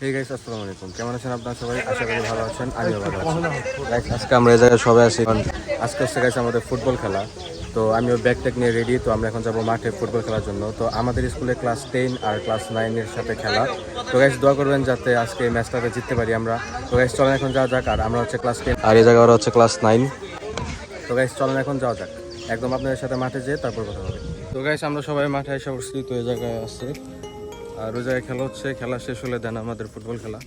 ঠিক আছে আসসালামু আলাইকুম। কেমন আছেন আপনারা সবাই? আশা করি ভালো আছেন, আমিও আজকে আমরা এই জায়গায় সবাই আছি। আজকে হচ্ছে গেছে আমাদের ফুটবল খেলা। তো আমিও ব্যাগ নিয়ে রেডি তো আমরা এখন যাব মাঠে ফুটবল খেলার জন্য। তো আমাদের স্কুলে ক্লাস টেন আর ক্লাস নাইনের সাথে খেলা। তো গাইস দোয়া করবেন যাতে আজকে এই ম্যাচটাতে জিততে পারি আমরা। তো গাইস চলেন এখন যাওয়া যাক, আর আমরা হচ্ছে ক্লাস টেন আর এই জায়গায় হচ্ছে ক্লাস নাইন তো গাইস চলেন এখন যাওয়া যাক। একদম আপনাদের সাথে মাঠে যেয়ে তারপর কথা হবে। তো গাইস আমরা সবাই মাঠে এসে উঠছি তো এই জায়গায় আছে আর ওই জায়গায় খেলা হচ্ছে, খেলা শেষ হলে দেন আমাদের ফুটবল খেলা।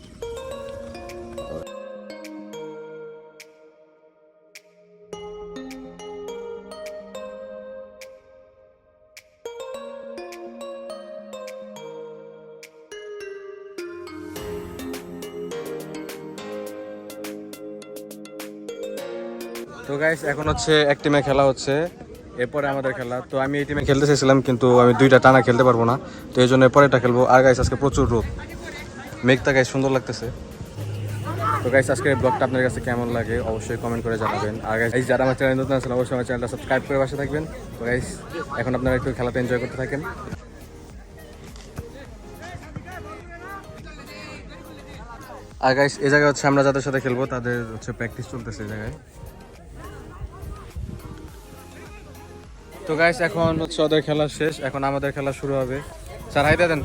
তো গাইস এখন হচ্ছে এক টিমে খেলা হচ্ছে। এরপরে আমাদের খেলা। তো আমি এই টিমে খেলতে চাইছিলাম কিন্তু আমি দুইটা টানা খেলতে পারব না। তো এই জন্য পরেরটা খেলব। আর গাইস আজকে প্রচুর রোদ। মেঘটা গাইস সুন্দর লাগতেছে। তো গাইস আজকে ব্লগটা আপনার কাছে কেমন লাগে অবশ্যই কমেন্ট করে জানাবেন। আর গাইস যারা আমার চ্যানেল নতুন আছেন, অবশ্যই আমার চ্যানেলটা সাবস্ক্রাইব করে পাশে থাকবেন। তো গাইস এখন আপনারা একটু খেলাতে এনজয় করতে থাকেন। আর গাইস এই জায়গায় হচ্ছে আমরা যাদের সাথে খেলব, তাদের হচ্ছে প্র্যাকটিস চলতেছে এই জায়গায়। তো গাইস এখন হচ্ছে ওদের খেলা শেষ। এখন আমাদের খেলা শুরু হবে। স্যার হাই দেন।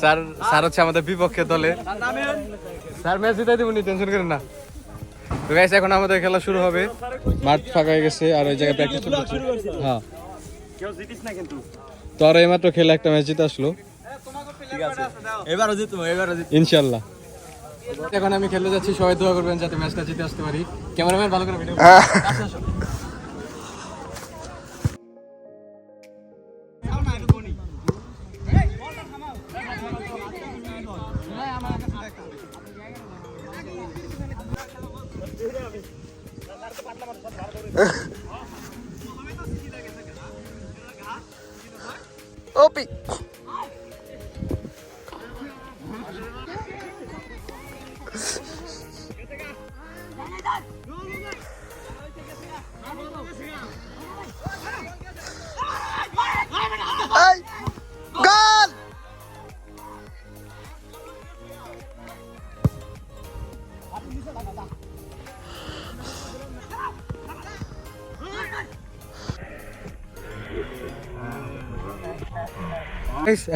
স্যার স্যার হচ্ছে আমাদের বিপক্ষে দলে। স্যার ম্যাচ জিতাই দেবো টেনশন করেন না। তো গাইস এখন আমাদের খেলা শুরু হবে। মাঠ ফাঁকা হয়ে গেছে আর ওই জায়গায় প্র্যাকটিস চলতেছে হ্যাঁ। কেউ জিতিস না কিন্তু তো আর এইমাত্র খেলে একটা ম্যাচ জিতে আসলো। ঠিক আছে এবারও জিতবো এবারও জিতবো। ইনশাল্লাহ এখন আমি খেলতে যাচ্ছি সবাই দোয়া করবেন যাতে ম্যাচটা জিতে আসতে পারি। ক্যামেরাম্যান ভালো করে ভিডিও ਓਪੀ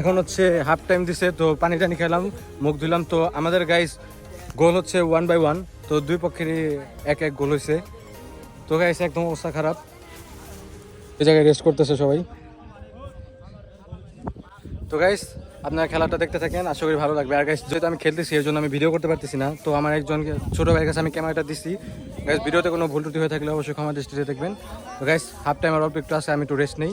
এখন হচ্ছে হাফ টাইম দিছে, তো পানি টানি খেলাম, মুখ ধুলাম তো আমাদের গাইস গোল হচ্ছে ওয়ান বাই ওয়ান তো দুই পক্ষেরই এক এক গোল হয়েছে তো গাইস একদম অবস্থা খারাপ। এই জায়গায় রেস্ট করতেছে সবাই। তো গাইস আপনারা খেলাটা দেখতে থাকেন, আশা করি ভালো লাগবে। আর গাইস যেহেতু আমি খেলতেছি এর জন্য আমি ভিডিও করতে পারতেছি না। তো আমার একজন ছোটো ভাইয়ের কাছে আমি ক্যামেরাটা দিচ্ছি গাইস ভিডিওতে কোনো ভুল ত্রুটি হয়ে থাকলে অবশ্যই ক্ষমা দৃষ্টিতে দেখবেন। তো গাইস হাফ টাইম আর অল্প একটু আছে, আমি একটু রেস্ট নেই।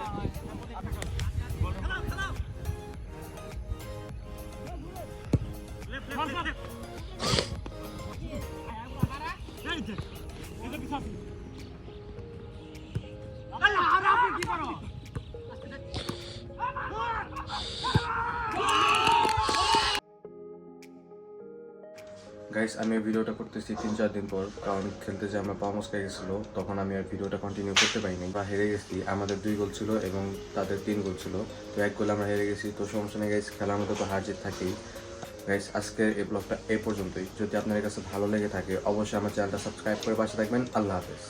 গাইস আমি ভিডিওটা করতেছি তিন চার দিন পর, কারণ খেলতে যে আমার পা মস্কা গেছিল, তখন আমি আর ভিডিওটা কন্টিনিউ করতে পারিনি। বা হেরে গেছি, আমাদের দুই গোল ছিল এবং তাদের তিন গোল ছিল। তো এক গোল আমরা হেরে গেছি, তো সমস্যা নেই গাইস খেলার মতো তো হার জিত থাকেই। গাইস আজকের এই ব্লগটা এই পর্যন্তই। যদি আপনার কাছে ভালো লেগে থাকে, অবশ্যই আমার চ্যানেলটা সাবস্ক্রাইব করে পাশে থাকবেন। আল্লাহ হাফেজ।